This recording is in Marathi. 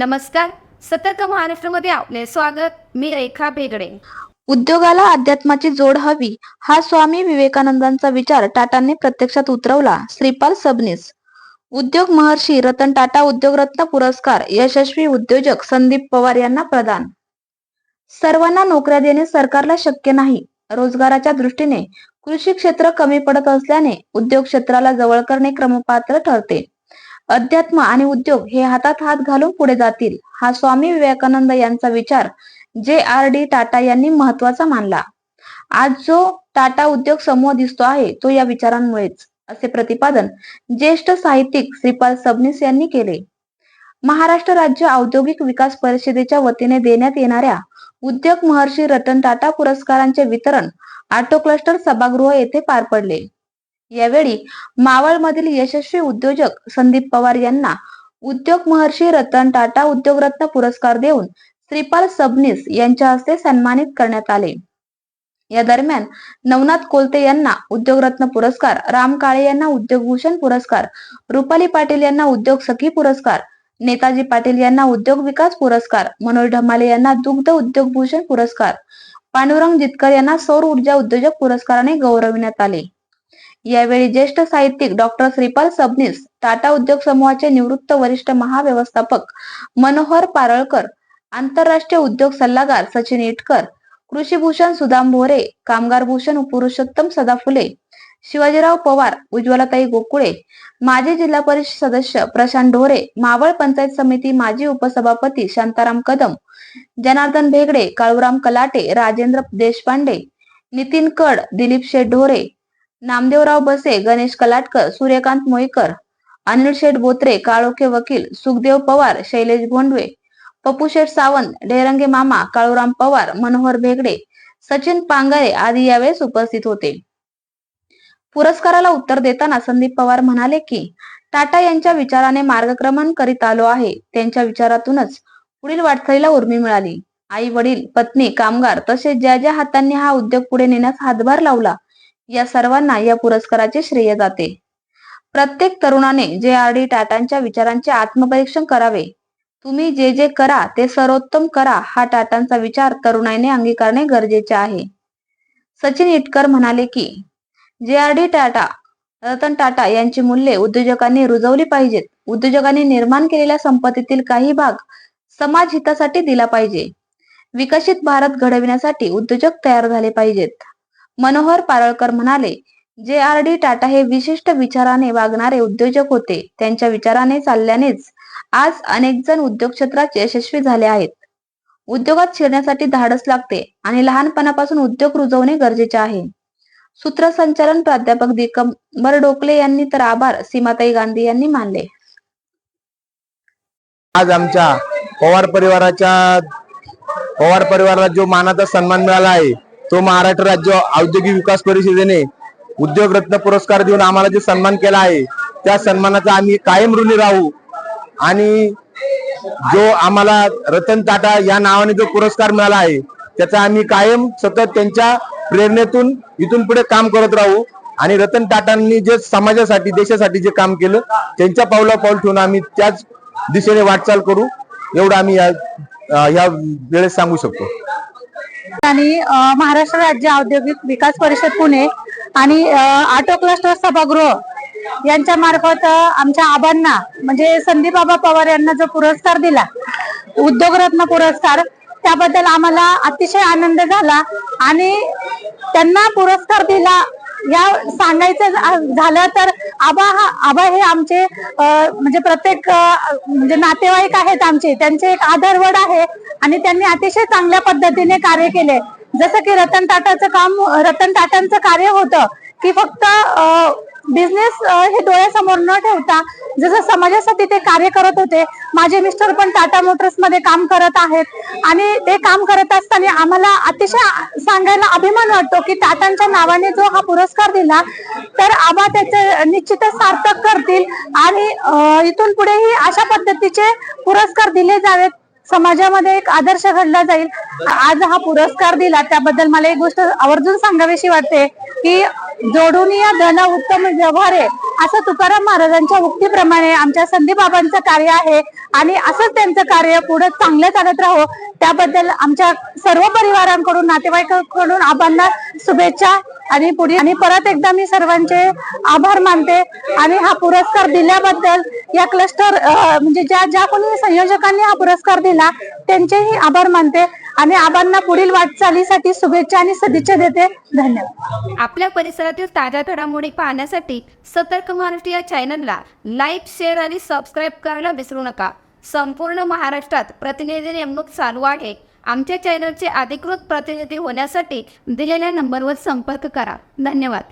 नमस्कार. सतर्क महाराष्ट्रामध्ये आपले स्वागत. मी रेखा भेगडे. उद्योगाला अध्यात्माची जोड हवी हा स्वामी विवेकानंदांचा विचार टाटांनी प्रत्यक्षात उतरवला श्रीपाल सबनीस. उद्योग महर्षी रतन टाटा उद्योगरत्न पुरस्कार यशस्वी उद्योजक संदीप पवार यांना प्रदान. सर्वांना नोकऱ्या देणे सरकारला शक्य नाही. रोजगाराच्या दृष्टीने कृषी क्षेत्र कमी पडत असल्याने उद्योग क्षेत्राला जवळ करणे क्रमपात्र ठरते. अध्यात्म आणि उद्योग हे हातात हात घालून पुढे जातील. हा स्वामी विवेकानंद यांचा विचार जे आर डी टाटा यांनी महत्त्वाचा मानला. आज जो टाटा उद्योग समूह दिसतो आहे तो या विचारांमुळेच असे प्रतिपादन ज्येष्ठ साहित्यिक श्रीपाल सबनीस यांनी केले. महाराष्ट्र राज्य औद्योगिक विकास परिषदेच्या वतीने देण्यात येणाऱ्या उद्योग महर्षी रतन टाटा पुरस्कारांचे वितरण ऑटो क्लस्टर सभागृह येथे पार पडले. यावेळी मावळमधील यशस्वी उद्योजक संदीप पवार यांना उद्योग महर्षी रतन टाटा उद्योगरत्न पुरस्कार देऊन श्रीपाल सबनीस यांच्या हस्ते सन्मानित करण्यात आले. या दरम्यान नवनाथ कोलते यांना उद्योगरत्न पुरस्कार राम काळे यांना उद्योगभूषण पुरस्कार रुपाली पाटील यांना उद्योग सखी पुरस्कार नेताजी पाटील यांना उद्योग विकास पुरस्कार मनोज ढमाले यांना दुग्ध उद्योगभूषण पुरस्कार पांडुरंग जितकर यांना सौर ऊर्जा उद्योजक पुरस्काराने गौरविण्यात आले. यावेळी ज्येष्ठ साहित्यिक डॉक्टर श्रीपाल सबनीस टाटा उद्योग समूहाचे निवृत्त वरिष्ठ महाव्यवस्थापक मनोहर पारळकर आंतरराष्ट्रीय उद्योग सल्लागार सचिन इटकर कृषीभूषण सुदाम भोरे कामगार भूषण पुरुषोत्तम सदाफुले शिवाजीराव पवार उज्ज्वलाताई गोकुळे माजी जिल्हा परिषद सदस्य प्रशांत ढोरे मावळ पंचायत समिती माजी उपसभापती शांताराम कदम जनार्दन भेगडे काळूराम कलाटे राजेंद्र देशपांडे नितीन कड दिलीप शेठ ढोरे नामदेवराव बसे गणेश कलाटकर सूर्यकांत मोईकर अनिल शेठ बोत्रे काळोखे वकील सुखदेव पवार शैलेश भोंडवे पप्पू शेठ सावंत ढेरंगे मामा काळूराम पवार मनोहर भेगडे सचिन पांगरे आदी यावेळेस उपस्थित होते. पुरस्काराला उत्तर देताना संदीप पवार म्हणाले की टाटा यांच्या विचाराने मार्गक्रमण करीत आलो आहे. त्यांच्या विचारातूनच पुढील वाटचालीला उर्मी मिळाली. आई वडील पत्नी कामगार तसेच ज्या ज्या हातांनी हा उद्योग पुढे नेण्यास हातभार लावला या सर्वांना या पुरस्काराचे श्रेय जाते. प्रत्येक तरुणाने जे आर डी टाटांच्या विचारांचे आत्मपरीक्षण करावे तुम्ही जे जे करा ते सर्वोत्तम करा हा टाटांचा विचार तरुणाईने अंगीकारणे गरजेचे आहे. सचिन इटकर म्हणाले की J R D Tata Ratan Tata यांची मूल्ये उद्योजकांनी रुजवली पाहिजेत. उद्योजकांनी निर्माण केलेल्या संपत्तीतील काही भाग समाज हितासाठी दिला पाहिजे. विकसित भारत घडविण्यासाठी उद्योजक तयार झाले पाहिजेत. मनोहर पारळकर म्हणाले जे आर डी टाटा हे विशिष्ट विचाराने वागणारे उद्योजक होते. त्यांच्या विचाराने चालल्यानेच आज अनेक जण उद्योग क्षेत्रात यशस्वी झाले आहेत. उद्योगात शिरण्यासाठी धाडस लागते आणि लहानपणापासून उद्योग रुजवणे गरजेचे आहे. सूत्रसंचालन प्राध्यापक दिगंबर डोकले यांनी तर आभार सीमाताई गांधी यांनी मानले. आज आमच्या पवार परिवाराच्या पवार परिवाराला जो मानाचा सन्मान मिळाला आहे तो महाराष्ट्र राज्य औद्योगिक विकास परिषदेने उद्योग रत्न पुरस्कार देऊन आम्हाला जे सन्मान केला आहे त्या सन्मानाचा आम्ही कायम ऋणी राहू. आणि जो आम्हाला रतन टाटा या नावाने जो पुरस्कार मिळाला आहे त्याचा आम्ही कायम सतत त्यांच्या प्रेरणेतून इथून पुढे काम करत राहू. आणि रतन टाटांनी जे समाजासाठी देशासाठी जे काम केलं त्यांच्या पावला पाऊल ठेवून आम्ही त्याच दिशेने वाटचाल करू. एवढं आम्ही या या वेळेस सांगू शकतो. आणि महाराष्ट्र राज्य औद्योगिक विकास परिषद पुणे आणि ऑटो क्लस्टर सभागृह यांच्या मार्फत आमच्या आबांना म्हणजे संदीप बाबा पवार यांना जो पुरस्कार दिला उद्योगरत्न पुरस्कार त्याबद्दल आम्हाला अतिशय आनंद झाला आणि त्यांना पुरस्कार दिला या सांगायचं झालं तर आबा हा आबा हे आमचे म्हणजे प्रत्येक म्हणजे नातेवाईक आहेत आमचे. त्यांचे एक आधारवड आहे आणि त्यांनी अतिशय चांगल्या पद्धतीने कार्य केले. जसं की रतन टाटाचं काम रतन टाटांचं कार्य होतं. की फक्त बिझनेस हे डोळ्यासमोर न ठेवता जसं समाजासाठी ते कार्य करत होते माझे मिस्टर पण टाटा मोटर्समध्ये काम करत आहेत. आणि ते काम करत असताना आम्हाला अतिशय सांगायला अभिमान वाटतो की टाटांच्या नावाने जो हा पुरस्कार दिला तर आबा त्याचे निश्चितच सार्थक करतील आणि इथून पुढेही अशा पद्धतीचे पुरस्कार दिले जावेत. समाजामध्ये एक आदर्श घडला जाईल. आज हा पुरस्कार दिला त्याबद्दल मला एक गोष्ट आवर्जून सांगावीशी वाटते की जोडून या धन उत्तम व्यवहार आहे. असं तुकाराम महाराजांच्या उक्तीप्रमाणे आमच्या संदीप बाबांचं कार्य आहे आणि असंच त्यांचं कार्य पुढे चांगलं चालत राहो. त्याबद्दल आमच्या सर्व परिवारांकडून नातेवाईकांकडून आबांना शुभेच्छा आणि पुढे आणि परत एकदा मी सर्वांचे आभार मानते आणि हा पुरस्कार दिल्याबद्दल या क्लस्टर म्हणजे ज्या ज्या कोणी संयोजकांनी हा पुरस्कार दिला त्यांचेही आभार मानते. आणि आबांना पुढील वाटचालीसाठी शुभेच्छा आणि सदिच्छा देते. धन्यवाद. आपल्या परिसरातील ताज्या घडामोडी पाहण्यासाठी सतर्क महाराष्ट्र या चॅनलला लाईक शेअर आणि सबस्क्राईब करायला विसरू नका. संपूर्ण महाराष्ट्रात प्रतिनिधी नेमणूक चालू आहे. आमच्या चॅनलचे अधिकृत प्रतिनिधी होण्यासाठी दिलेल्या नंबरवर संपर्क करा. धन्यवाद.